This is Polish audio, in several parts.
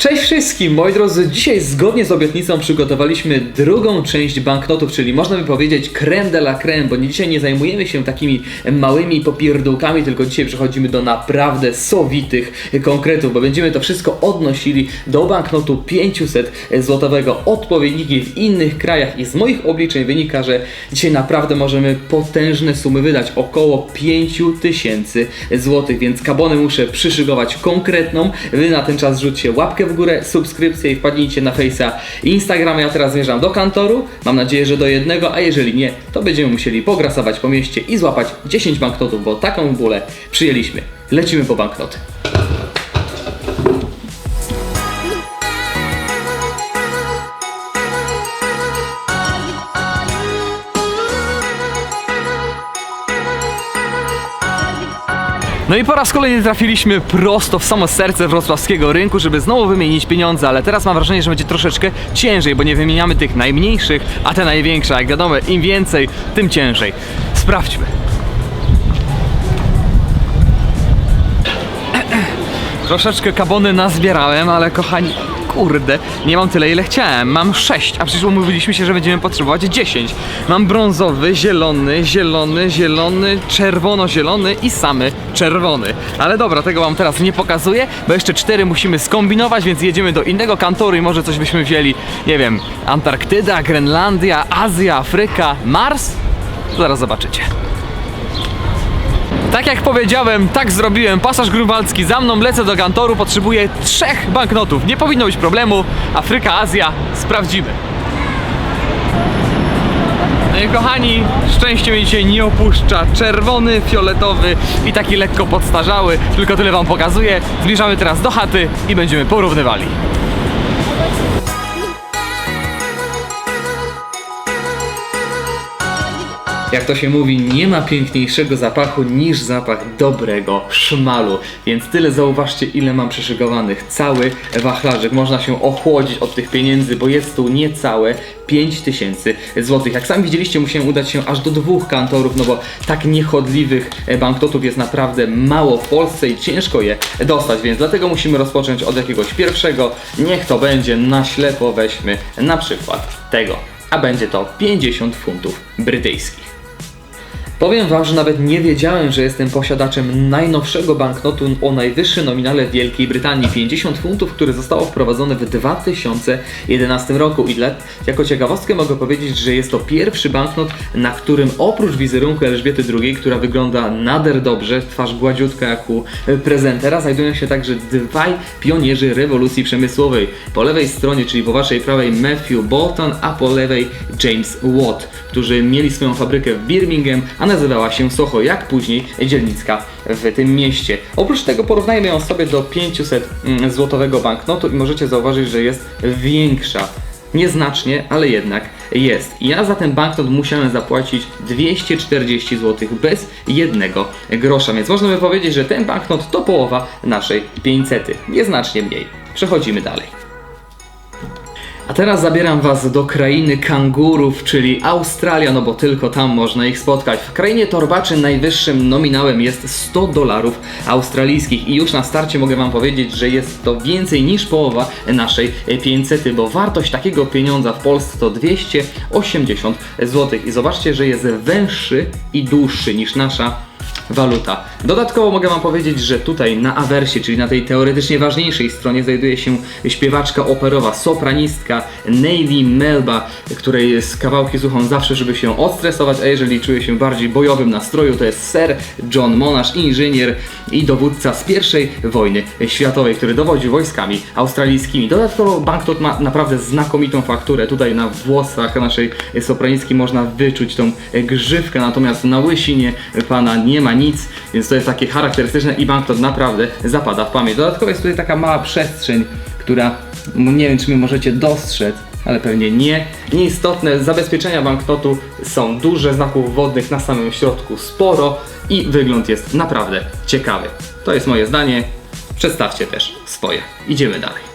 Cześć wszystkim, moi drodzy. Dzisiaj zgodnie z obietnicą przygotowaliśmy drugą część banknotów, czyli można by powiedzieć creme de la creme, bo dzisiaj nie zajmujemy się takimi małymi popierdółkami, tylko dzisiaj przechodzimy do naprawdę sowitych konkretów, bo będziemy to wszystko odnosili do banknotu 500 złotowego. Odpowiedniki w innych krajach i z moich obliczeń wynika, że dzisiaj naprawdę możemy potężne sumy wydać, około 5000 złotych, więc kabonę muszę przyszygować konkretną. Wy na ten czas rzućcie łapkę w górę, subskrypcję i wpadnijcie na Face'a Instagrama. Ja teraz zmierzam do kantoru. Mam nadzieję, że do jednego, a jeżeli nie, to będziemy musieli pograsować po mieście i złapać 10 banknotów, bo taką bólę przyjęliśmy. Lecimy po banknoty. No i po raz kolejny trafiliśmy prosto w samo serce wrocławskiego rynku, żeby znowu wymienić pieniądze, ale teraz mam wrażenie, że będzie troszeczkę ciężej, bo nie wymieniamy tych najmniejszych, a te największe. Jak wiadomo, im więcej, tym ciężej. Sprawdźmy. Troszeczkę kabony nazbierałem, ale kochani, kurde, nie mam tyle ile chciałem. Mam 6, a przecież umówiliśmy się, że będziemy potrzebować 10. Mam brązowy, zielony, zielony, zielony, czerwono-zielony i samy czerwony. Ale dobra, tego wam teraz nie pokazuję, bo jeszcze 4 musimy skombinować, więc jedziemy do innego kantoru i może coś byśmy wzięli, nie wiem, Antarktyda, Grenlandia, Azja, Afryka, Mars? Zaraz zobaczycie. Tak jak powiedziałem, tak zrobiłem. Pasaż grunwaldzki za mną, lecę do kantoru, potrzebuję trzech banknotów. Nie powinno być problemu. Afryka, Azja, sprawdzimy. No i kochani, szczęście mnie dzisiaj nie opuszcza. Czerwony, fioletowy i taki lekko podstarzały. Tylko tyle wam pokazuję. Zbliżamy teraz do chaty i będziemy porównywali. Jak to się mówi, nie ma piękniejszego zapachu niż zapach dobrego szmalu. Więc tyle zauważcie, ile mam przyszykowanych. Cały wachlarzyk. Można się ochłodzić od tych pieniędzy, bo jest tu niecałe 5000 złotych. Jak sami widzieliście, musiałem udać się aż do dwóch kantorów, no bo tak niechodliwych e, banknotów jest naprawdę mało w Polsce i ciężko je dostać, więc dlatego musimy rozpocząć od jakiegoś pierwszego. Niech to będzie na ślepo weźmy na przykład tego. A będzie to 50 funtów brytyjskich. Powiem Wam, że nawet nie wiedziałem, że jestem posiadaczem najnowszego banknotu o najwyższym nominale w Wielkiej Brytanii 50 funtów, które zostało wprowadzone w 2011 roku. I dla, jako ciekawostkę mogę powiedzieć, że jest to pierwszy banknot, na którym oprócz wizerunku Elżbiety II, która wygląda nader dobrze, twarz gładziutka jak u prezentera, znajdują się także dwaj pionierzy rewolucji przemysłowej. Po lewej stronie, czyli po Waszej prawej Matthew Bolton, a po lewej James Watt, którzy mieli swoją fabrykę w Birmingham, a nazywała się Soho, jak później dzielnicka w tym mieście. Oprócz tego porównajmy ją sobie do 500 mm, złotowego banknotu i możecie zauważyć, że jest większa. Nieznacznie, ale jednak jest. Ja za ten banknot musiałem zapłacić 240 zł bez jednego grosza, więc można by powiedzieć, że ten banknot to połowa naszej 500. Nieznacznie mniej. Przechodzimy dalej. A teraz zabieram Was do krainy kangurów, czyli Australia, no bo tylko tam można ich spotkać. W krainie torbaczy najwyższym nominałem jest 100 dolarów australijskich i już na starcie mogę Wam powiedzieć, że jest to więcej niż połowa naszej 500, bo wartość takiego pieniądza w Polsce to 280 zł. I zobaczcie, że jest węższy i dłuższy niż nasza waluta. Dodatkowo mogę Wam powiedzieć, że tutaj na awersie, czyli na tej teoretycznie ważniejszej stronie znajduje się śpiewaczka operowa, sopranistka Navy Melba, której z kawałki słucham zawsze, żeby się odstresować, a jeżeli czuję się bardziej bojowym nastroju, to jest Sir John Monash, inżynier i dowódca z pierwszej wojny światowej, który dowodził wojskami australijskimi. Dodatkowo banknot ma naprawdę znakomitą fakturę. Tutaj na włosach naszej sopranistki można wyczuć tą grzywkę, natomiast na łysinie pana nie ma nic, więc to jest takie charakterystyczne i banknot naprawdę zapada w pamięć. Dodatkowo jest tutaj taka mała przestrzeń, która nie wiem czy mi możecie dostrzec, ale pewnie nie. Nieistotne, zabezpieczenia banknotu są duże, znaków wodnych na samym środku sporo i wygląd jest naprawdę ciekawy. To jest moje zdanie. Przedstawcie też swoje. Idziemy dalej.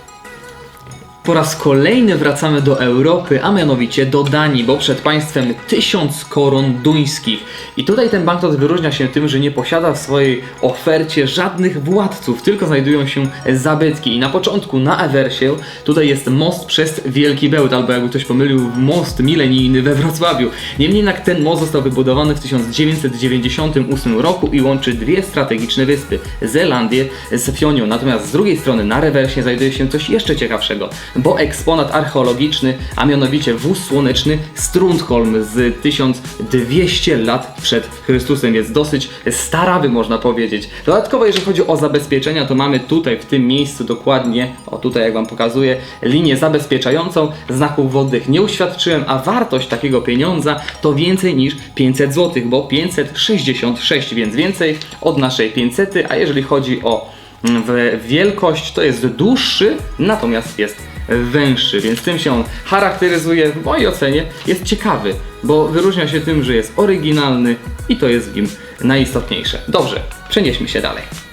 Po raz kolejny wracamy do Europy, a mianowicie do Danii, bo przed państwem tysiąc koron duńskich. I tutaj ten banknot wyróżnia się tym, że nie posiada w swojej ofercie żadnych władców, tylko znajdują się zabytki. I na początku, na Ewersie, tutaj jest most przez Wielki Bełt, albo jakby ktoś pomylił, most milenijny we Wrocławiu. Niemniej jednak ten most został wybudowany w 1998 roku i łączy dwie strategiczne wyspy, Zelandię z Fionią. Natomiast z drugiej strony na rewersie znajduje się coś jeszcze ciekawszego, bo eksponat archeologiczny, a mianowicie wóz słoneczny Strundholm z 1200 lat przed Chrystusem, więc dosyć starawy można powiedzieć. Dodatkowo jeżeli chodzi o zabezpieczenia, to mamy tutaj w tym miejscu dokładnie, o tutaj jak Wam pokazuję, linię zabezpieczającą, znaków wodnych nie uświadczyłem, a wartość takiego pieniądza to więcej niż 500 zł, bo 566, więc więcej od naszej 500, a jeżeli chodzi o mm, wielkość, to jest dłuższy, natomiast jest węższy, więc tym się on charakteryzuje, w mojej ocenie jest ciekawy, bo wyróżnia się tym, że jest oryginalny i to jest w nim najistotniejsze. Dobrze, przenieśmy się dalej.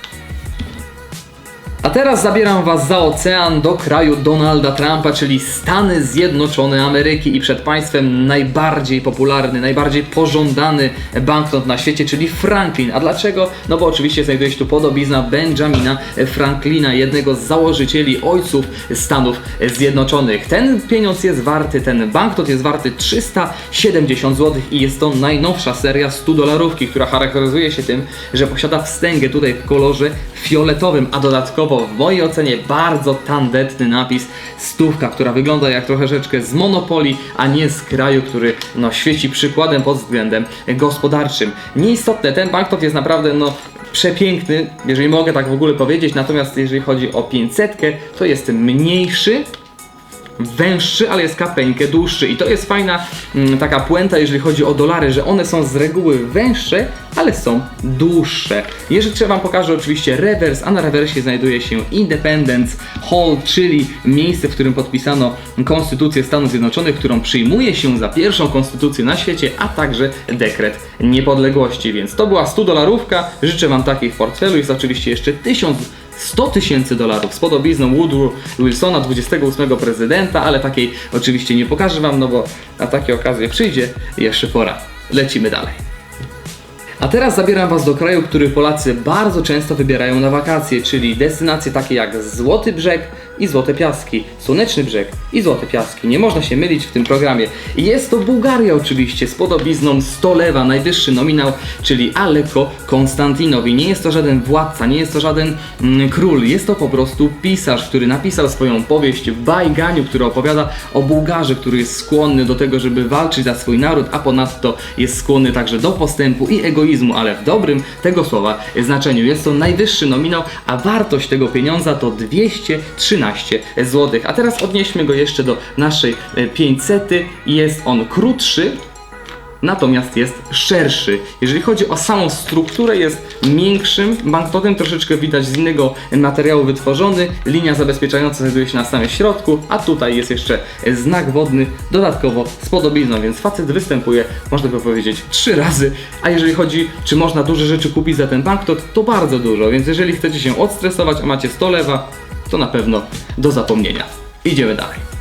A teraz zabieram Was za ocean do kraju Donalda Trumpa, czyli Stany Zjednoczone Ameryki i przed Państwem najbardziej popularny, najbardziej pożądany banknot na świecie, czyli Franklin. A dlaczego? No bo oczywiście znajduje się tu podobizna Benjamina Franklina, jednego z założycieli ojców Stanów Zjednoczonych. Ten pieniądz jest warty, ten banknot jest warty 370 zł i jest to najnowsza seria 100 dolarówki, która charakteryzuje się tym, że posiada wstęgę tutaj w kolorze fioletowym, a dodatkowo w mojej ocenie bardzo tandetny napis. Stówka, która wygląda jak troszeczkę z Monopolii, a nie z kraju, który no, świeci przykładem pod względem gospodarczym. Nieistotne, ten banknot jest naprawdę no, przepiękny, jeżeli mogę tak w ogóle powiedzieć, natomiast jeżeli chodzi o 500, to jest mniejszy, węższy, ale jest kapeńkę dłuższy. I to jest fajna mm, taka puenta, jeżeli chodzi o dolary, że one są z reguły węższe, ale są dłuższe. Jeszcze Wam pokażę oczywiście rewers, a na rewersie znajduje się Independence Hall, czyli miejsce, w którym podpisano Konstytucję Stanów Zjednoczonych, którą przyjmuje się za pierwszą konstytucję na świecie, a także dekret niepodległości. Więc to była 100 dolarówka. Życzę Wam takiej w portfelu. Jest oczywiście jeszcze 1000 100 tysięcy dolarów z podobizną Woodrow Wilsona, 28 prezydenta, ale takiej oczywiście nie pokażę Wam, no bo na takie okazje przyjdzie jeszcze pora. Lecimy dalej. A teraz zabieram Was do kraju, który Polacy bardzo często wybierają na wakacje, czyli destynacje takie jak Złoty Brzeg i Złote Piaski, Słoneczny Brzeg i Złote Piaski. Nie można się mylić w tym programie. Jest to Bułgaria oczywiście z podobizną Stolewa, najwyższy nominał, czyli Aleko Konstantinowi. Nie jest to żaden władca, nie jest to żaden mm, król, jest to po prostu pisarz, który napisał swoją powieść w Bajganiu, który opowiada o Bułgarze, który jest skłonny do tego, żeby walczyć za swój naród, a ponadto jest skłonny także do postępu i egoizmu, ale w dobrym tego słowa znaczeniu. Jest to najwyższy nominał, a wartość tego pieniądza to 213 zł. A teraz odnieśmy go jeszcze do naszej e, 500. Jest on krótszy, natomiast jest szerszy. Jeżeli chodzi o samą strukturę, jest miększym banknotem, troszeczkę widać z innego materiału wytworzony. Linia zabezpieczająca znajduje się na samym środku, a tutaj jest jeszcze znak wodny, dodatkowo z podobizną, więc facet występuje, można by powiedzieć, trzy razy. A jeżeli chodzi, czy można duże rzeczy kupić za ten banknot, to bardzo dużo, więc jeżeli chcecie się odstresować, a macie 100 lewa, to na pewno do zapomnienia. Idziemy dalej.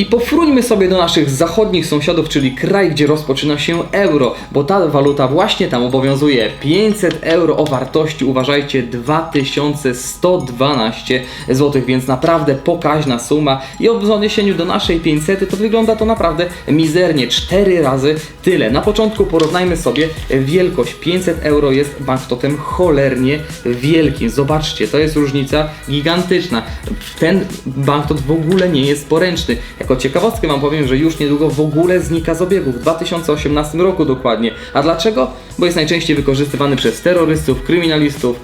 I pofruńmy sobie do naszych zachodnich sąsiadów, czyli kraj, gdzie rozpoczyna się euro, bo ta waluta właśnie tam obowiązuje. 500 euro o wartości, uważajcie, 2112 zł, więc naprawdę pokaźna suma. I w odniesieniu do naszej 500 to wygląda to naprawdę mizernie, 4 razy tyle. Na początku porównajmy sobie wielkość. 500 euro jest banknotem cholernie wielkim. Zobaczcie, to jest różnica gigantyczna. Ten banknot w ogóle nie jest poręczny. Jako ciekawostkę Wam powiem, że już niedługo w ogóle znika z obiegu, w 2018 roku dokładnie. A dlaczego? Bo jest najczęściej wykorzystywany przez terrorystów, kryminalistów,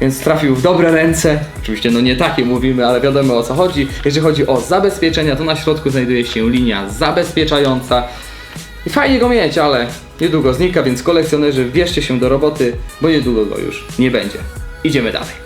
więc trafił w dobre ręce. Oczywiście no nie takie mówimy, ale wiadomo o co chodzi. Jeżeli chodzi o zabezpieczenia, to na środku znajduje się linia zabezpieczająca. I fajnie go mieć, ale niedługo znika, więc kolekcjonerzy bierzcie się do roboty, bo niedługo go już nie będzie. Idziemy dalej.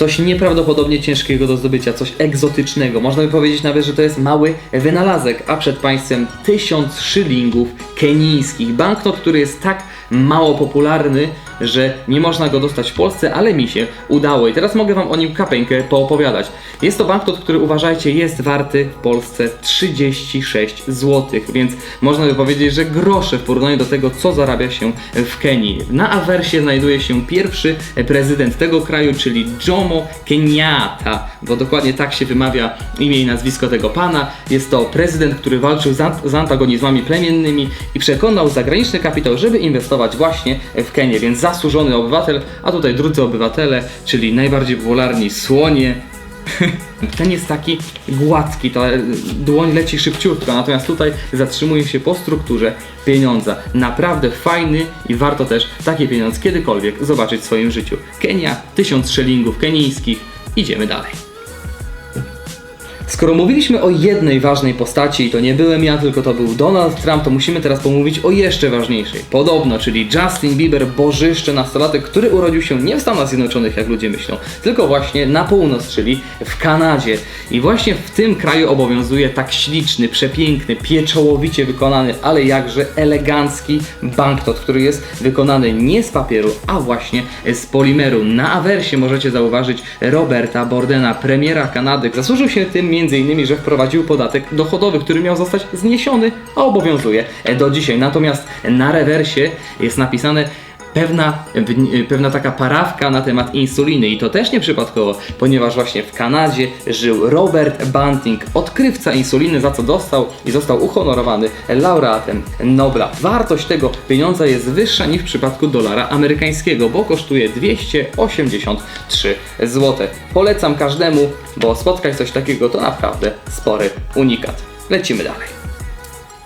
Coś nieprawdopodobnie ciężkiego do zdobycia, coś egzotycznego. Można by powiedzieć nawet, że to jest mały wynalazek, a przed Państwem tysiąc szylingów kenijskich. Banknot, który jest tak mało popularny, że nie można go dostać w Polsce, ale mi się udało i teraz mogę Wam o nim kapeńkę poopowiadać. Jest to banknot, który uważajcie jest warty w Polsce 36 zł, więc można by powiedzieć, że grosze w porównaniu do tego, co zarabia się w Kenii. Na awersie znajduje się pierwszy prezydent tego kraju, czyli Jomo Kenyatta, bo dokładnie tak się wymawia imię i nazwisko tego pana. Jest to prezydent, który walczył z, ant- z antagonizmami plemiennymi i przekonał zagraniczny kapitał, żeby inwestować właśnie w Kenię, więc zasłużony obywatel, a tutaj drudzy obywatele, czyli najbardziej popularni słonie, ten jest taki gładki, ta dłoń leci szybciutko, natomiast tutaj zatrzymuje się po strukturze pieniądza. Naprawdę fajny i warto też taki pieniądz kiedykolwiek zobaczyć w swoim życiu. Kenia, 1000 szylingów kenijskich. Idziemy dalej. Skoro mówiliśmy o jednej ważnej postaci i to nie byłem ja, tylko to był Donald Trump, to musimy teraz pomówić o jeszcze ważniejszej. Podobno, czyli Justin Bieber, bożyszcze nastolatek, który urodził się nie w Stanach Zjednoczonych, jak ludzie myślą, tylko właśnie na północ, czyli w Kanadzie. I właśnie w tym kraju obowiązuje tak śliczny, przepiękny, pieczołowicie wykonany, ale jakże elegancki banknot, który jest wykonany nie z papieru, a właśnie z polimeru. Na awersie możecie zauważyć Roberta Bordena, premiera Kanady. Zasłużył się tym m.in., że wprowadził podatek dochodowy, który miał zostać zniesiony, a obowiązuje do dzisiaj. Natomiast na rewersie jest napisane pewna, pewna taka parawka na temat insuliny i to też nie przypadkowo, ponieważ właśnie w Kanadzie żył Robert Banting, odkrywca insuliny, za co dostał i został uhonorowany laureatem Nobla. Wartość tego pieniądza jest wyższa niż w przypadku dolara amerykańskiego, bo kosztuje 283 zł. Polecam każdemu, bo spotkać coś takiego to naprawdę spory unikat. Lecimy dalej.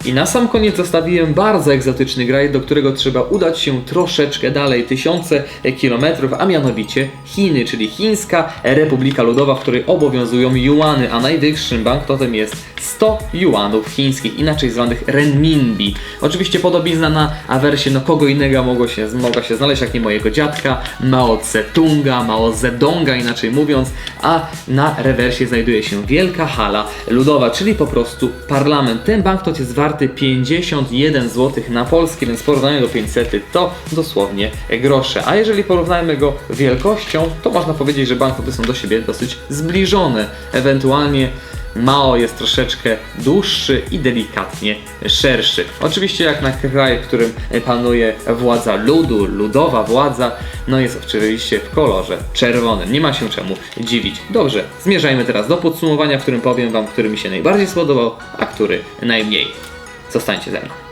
I na sam koniec zostawiłem bardzo egzotyczny kraj, do którego trzeba udać się troszeczkę dalej, tysiące kilometrów, a mianowicie Chiny, czyli Chińska Republika Ludowa, w której obowiązują juany, a najwyższym banknotem jest 100 juanów chińskich, inaczej zwanych renminbi. Oczywiście podobizna na awersie, no kogo innego mogło się, mogła się znaleźć, jak nie mojego dziadka, Mao Tse-tunga, Mao Zedonga inaczej mówiąc, a na rewersie znajduje się wielka hala ludowa, czyli po prostu parlament. Ten banknot jest warty 51 zł na polskie, więc w porównaniu do 500 to dosłownie grosze. A jeżeli porównajmy go wielkością, to można powiedzieć, że banknoty są do siebie dosyć zbliżone. Ewentualnie Mao jest troszeczkę dłuższy i delikatnie szerszy. Oczywiście jak na kraj, w którym panuje władza ludu, ludowa władza, no jest oczywiście w kolorze czerwonym. Nie ma się czemu dziwić. Dobrze, zmierzajmy teraz do podsumowania, w którym powiem Wam, który mi się najbardziej spodobał, a który najmniej. Zostańcie ze mną.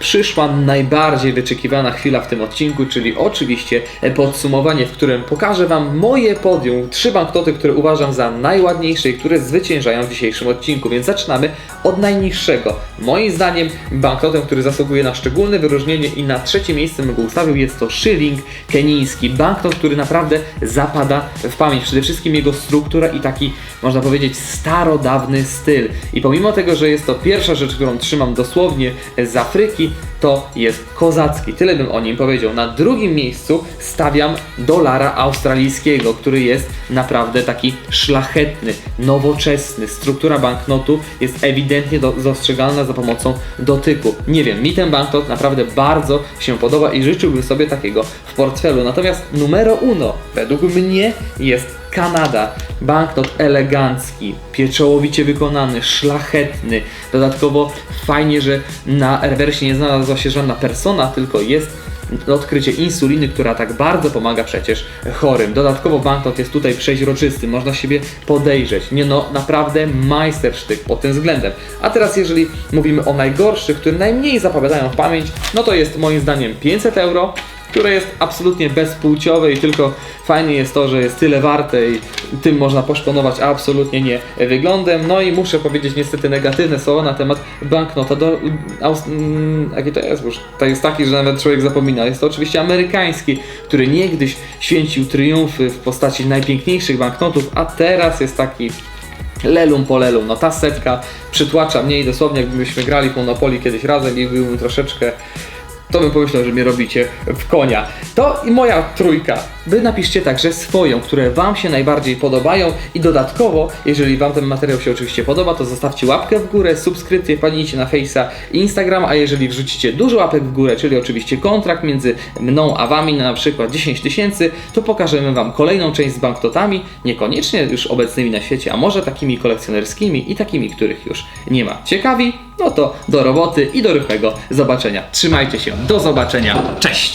Przyszła najbardziej wyczekiwana chwila w tym odcinku, czyli oczywiście podsumowanie, w którym pokażę Wam moje podium, trzy banknoty, które uważam za najładniejsze i które zwyciężają w dzisiejszym odcinku, więc zaczynamy od najniższego. Moim zdaniem banknotem, który zasługuje na szczególne wyróżnienie i na trzecie miejsce bym go ustawił jest to szyling kenijski. Banknot, który naprawdę zapada w pamięć. Przede wszystkim jego struktura i taki, można powiedzieć, starodawny styl. I pomimo tego, że jest to pierwsza rzecz, którą trzymam dosłownie z Afryki, to jest kozacki. Tyle bym o nim powiedział. Na drugim miejscu stawiam dolara australijskiego, który jest naprawdę taki szlachetny, nowoczesny. Struktura banknotu jest ewidentnie do, dostrzegalna za pomocą dotyku. Nie wiem, mi ten banknot naprawdę bardzo się podoba i życzyłbym sobie takiego w portfelu. Natomiast numero uno według mnie jest Kanada. Banknot elegancki, pieczołowicie wykonany, szlachetny. Dodatkowo fajnie, że na rewersie nie znalazła się żadna persona, tylko jest odkrycie insuliny, która tak bardzo pomaga przecież chorym. Dodatkowo banknot jest tutaj przeźroczysty, można siebie podejrzeć. Nie no, naprawdę majstersztyk pod tym względem. A teraz jeżeli mówimy o najgorszych, które najmniej zapowiadają w pamięć, no to jest moim zdaniem 500 euro, które jest absolutnie bezpłciowe i tylko fajnie jest to, że jest tyle warte i tym można poszponować, a absolutnie nie wyglądem. No i muszę powiedzieć niestety negatywne słowa na temat banknota do Aust- mm, jaki to jest już? To jest taki, że nawet człowiek zapomina. Jest to oczywiście amerykański, który niegdyś święcił triumfy w postaci najpiękniejszych banknotów, a teraz jest taki lelum po lelum. No ta setka przytłacza mnie i dosłownie jakbyśmy grali w Monopoly kiedyś razem i byłbym troszeczkę to bym pomyślał, że mnie robicie w konia. To i moja trójka. Wy napiszcie także swoją, które Wam się najbardziej podobają i dodatkowo, jeżeli Wam ten materiał się oczywiście podoba, to zostawcie łapkę w górę, subskrypcję, wpadnijcie na Face'a i Instagram, a jeżeli wrzucicie dużo łapek w górę, czyli oczywiście kontrakt między mną a Wami na przykład 10 tysięcy, to pokażemy Wam kolejną część z banknotami, niekoniecznie już obecnymi na świecie, a może takimi kolekcjonerskimi i takimi, których już nie ma. Ciekawi? No to do roboty i do rychłego zobaczenia. Trzymajcie się, do zobaczenia, cześć!